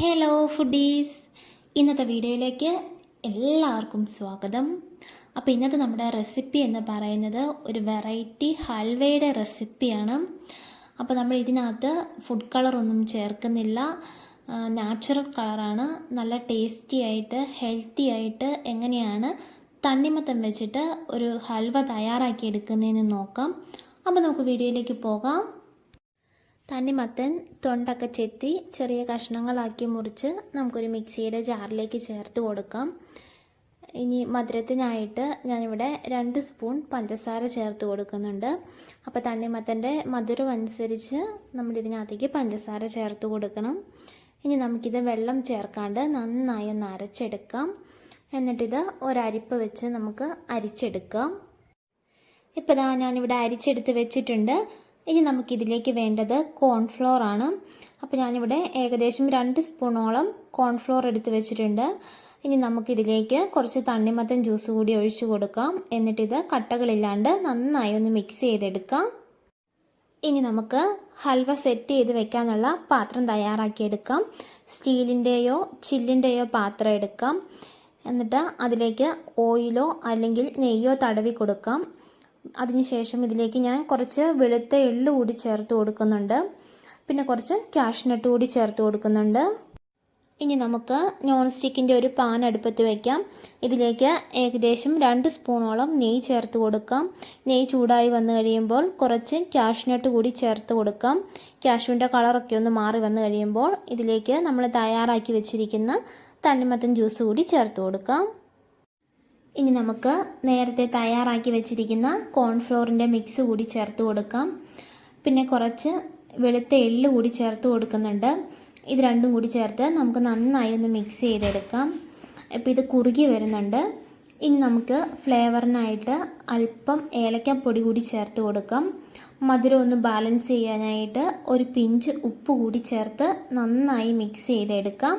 Hello foodies. ഇന്നത്തെ വീഡിയോയിലേക്ക് എല്ലാവർക്കും സ്വാഗതം. അപ്പോൾ ഇന്നത്തെ നമ്മുടെ റെസിപ്പി എന്ന് പറയുന്നത് ഒരു വെറൈറ്റി ഹൽവയുടെ റെസിപ്പിയാണ്. അപ്പോൾ നമ്മൾ ഇതിനകത്ത് ഫുഡ് കളറൊന്നും ചേർക്കുന്നില്ല. നാച്ചുറൽ കളറാണ് നല്ല ടേസ്റ്റി ആയിട്ട് ഹെൽത്തി ആയിട്ട് എങ്ങനെയാണ് തണ്ണിമത്തം വെച്ചിട്ട് ഒരു ഹൽവ തയ്യാറാക്കി എടുക്കുന്നതെന്ന് നോക്കാം. അപ്പോൾ നമുക്ക് വീഡിയോയിലേക്ക് പോകാം. തണ്ണിമത്തൻ തൊണ്ടൊക്കെ ചെത്തി ചെറിയ കഷ്ണങ്ങളാക്കി മുറിച്ച് നമുക്കൊരു മിക്സിയുടെ ജാറിലേക്ക് ചേർത്ത് കൊടുക്കാം. ഇനി മധുരത്തിനായിട്ട് ഞാനിവിടെ രണ്ട് സ്പൂൺ പഞ്ചസാര ചേർത്ത് കൊടുക്കുന്നുണ്ട്. അപ്പോൾ തണ്ണിമത്തന്റെ മധുരം അനുസരിച്ച് നമ്മളിതിനകത്തേക്ക് പഞ്ചസാര ചേർത്ത് കൊടുക്കണം. ഇനി നമുക്കിത് വെള്ളം ചേർക്കാണ്ട് നന്നായി ഒന്ന് അരച്ചെടുക്കാം. എന്നിട്ടിത് ഒരരിപ്പ് വെച്ച് നമുക്ക് അരിച്ചെടുക്കാം. ഇപ്പോൾ ഞാനിവിടെ അരിച്ചെടുത്ത് വെച്ചിട്ടുണ്ട്. ഇനി നമുക്കിതിലേക്ക് വേണ്ടത് കോൺഫ്ലോർ ആണ്. അപ്പോൾ ഞാനിവിടെ ഏകദേശം രണ്ട് സ്പൂണോളം കോൺഫ്ലോർ എടുത്ത് വെച്ചിട്ടുണ്ട്. ഇനി നമുക്കിതിലേക്ക് കുറച്ച് തണ്ണിമത്തൻ ജ്യൂസ് കൂടി ഒഴിച്ചു കൊടുക്കാം. എന്നിട്ടിത് കട്ടകളില്ലാണ്ട് നന്നായി ഒന്ന് മിക്സ് ചെയ്തെടുക്കാം. ഇനി നമുക്ക് ഹൽവ സെറ്റ് ചെയ്ത് വെക്കാനുള്ള പാത്രം തയ്യാറാക്കിയെടുക്കാം സ്റ്റീലിന്റെയോ ചില്ലിന്റെയോ പാത്രം എടുക്കാം. എന്നിട്ട് അതിലേക്ക് ഓയിലോ അല്ലെങ്കിൽ നെയ്യോ തടവി കൊടുക്കാം. അതിനുശേഷം ഇതിലേക്ക് ഞാൻ കുറച്ച് വെളുത്ത എള്ളു കൂടി ചേർത്ത് കൊടുക്കുന്നുണ്ട്. പിന്നെ കുറച്ച് കാഷ്നട്ട് കൂടി ചേർത്ത് കൊടുക്കുന്നുണ്ട്. ഇനി നമുക്ക് നോൺ സ്റ്റിക്കിന്റെ ഒരു പാൻ അടുപ്പത്ത് വയ്ക്കാം ഇതിലേക്ക് ഏകദേശം രണ്ട് സ്പൂണോളം നെയ്യ് ചേർത്ത് കൊടുക്കാം. നെയ്യ് ചൂടായി വന്നു കഴിയുമ്പോൾ കുറച്ച് കാഷ്നട്ട് കൂടി ചേർത്ത് കൊടുക്കാം. ക്യാഷുവിന്റെ കളറൊക്കെ ഒന്ന് മാറി വന്നു കഴിയുമ്പോൾ ഇതിലേക്ക് നമ്മൾ തയ്യാറാക്കി വെച്ചിരിക്കുന്ന തണ്ണിമത്തൻ ജ്യൂസ് കൂടി ചേർത്ത് കൊടുക്കാം. ഇനി നമുക്ക് നേരത്തെ തയ്യാറാക്കി വെച്ചിരിക്കുന്ന കോൺഫ്ലോറിന്റെ മിക്സ് കൂടി ചേർത്ത് കൊടുക്കാം. പിന്നെ കുറച്ച് വെളുത്ത എള്ള് കൂടി ചേർത്ത് കൊടുക്കുന്നുണ്ട്. ഇത് രണ്ടും കൂടി ചേർത്ത് നമുക്ക് നന്നായി ഒന്ന് മിക്സ് ചെയ്തെടുക്കാം. ഇപ്പോൾ ഇത് കുറുകി വരുന്നുണ്ട്. ഇനി നമുക്ക് ഫ്ലേവറിനായിട്ട് അല്പം ഏലക്കപ്പൊടി കൂടി ചേർത്ത് കൊടുക്കാം. മധുരം ഒന്ന് ബാലൻസ് ചെയ്യാനായിട്ട് ഒരു പിഞ്ച് ഉപ്പ് കൂടി ചേർത്ത് നന്നായി മിക്സ് ചെയ്തെടുക്കാം.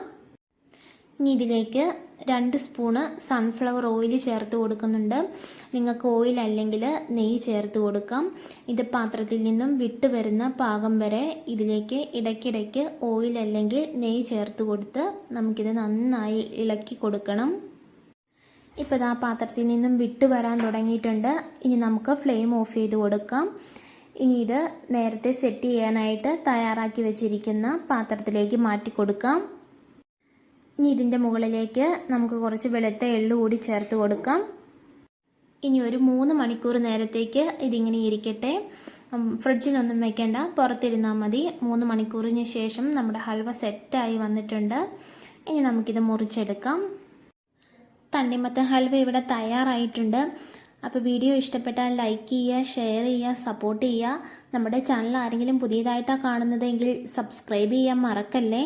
ഇനി ഇതിലേക്ക് രണ്ട് സ്പൂണ് സൺഫ്ലവർ ഓയിൽ ചേർത്ത് കൊടുക്കുന്നുണ്ട്. നിങ്ങൾക്ക് ഓയിൽ അല്ലെങ്കിൽ നെയ്യ് ചേർത്ത് കൊടുക്കാം. ഇത് പാത്രത്തിൽ നിന്നും വിട്ട് വരുന്ന പാകം വരെ ഇതിലേക്ക് ഇടയ്ക്കിടയ്ക്ക് ഓയിൽ അല്ലെങ്കിൽ നെയ്യ് ചേർത്ത് കൊടുത്ത് നമുക്കിത് നന്നായി ഇളക്കി കൊടുക്കണം. ഇപ്പോൾ ഇതാ പാത്രത്തിൽ നിന്നും വിട്ട് വരാൻ തുടങ്ങിയിട്ടുണ്ട്. ഇനി നമുക്ക് ഫ്ലെയിം ഓഫ് ചെയ്ത് കൊടുക്കാം. ഇനി ഇത് നേരത്തെ സെറ്റ് ചെയ്യാനായിട്ട് തയ്യാറാക്കി വെച്ചിരിക്കുന്ന പാത്രത്തിലേക്ക് മാറ്റി കൊടുക്കാം. ഇനി ഇതിന്റെ മുകളിലേക്ക് നമുക്ക് കുറച്ച് വെളുത്ത എള്ളു കൂടി ചേർത്ത് കൊടുക്കാം. ഇനി ഒരു മൂന്ന് മണിക്കൂർ നേരത്തേക്ക് ഇതിങ്ങനെ ഇരിക്കട്ടെ. ഫ്രിഡ്ജിലൊന്നും വെക്കേണ്ട. പുറത്തിരുന്നാൽ മതി. മൂന്ന് മണിക്കൂറിന് ശേഷം നമ്മുടെ ഹൽവ സെറ്റായി വന്നിട്ടുണ്ട്. ഇനി നമുക്കിത് മുറിച്ചെടുക്കാം. തണ്ണിമത്തൻ ഹൽവ ഇവിടെ തയ്യാറായിട്ടുണ്ട്. അപ്പോൾ വീഡിയോ ഇഷ്ടപ്പെട്ടാൽ ലൈക്ക് ചെയ്യുക ഷെയർ ചെയ്യുക സപ്പോർട്ട് ചെയ്യുക. നമ്മുടെ ചാനൽ ആരെങ്കിലും പുതിയതായിട്ടാണ് കാണുന്നതെങ്കിൽ സബ്സ്ക്രൈബ് ചെയ്യാൻ മറക്കല്ലേ?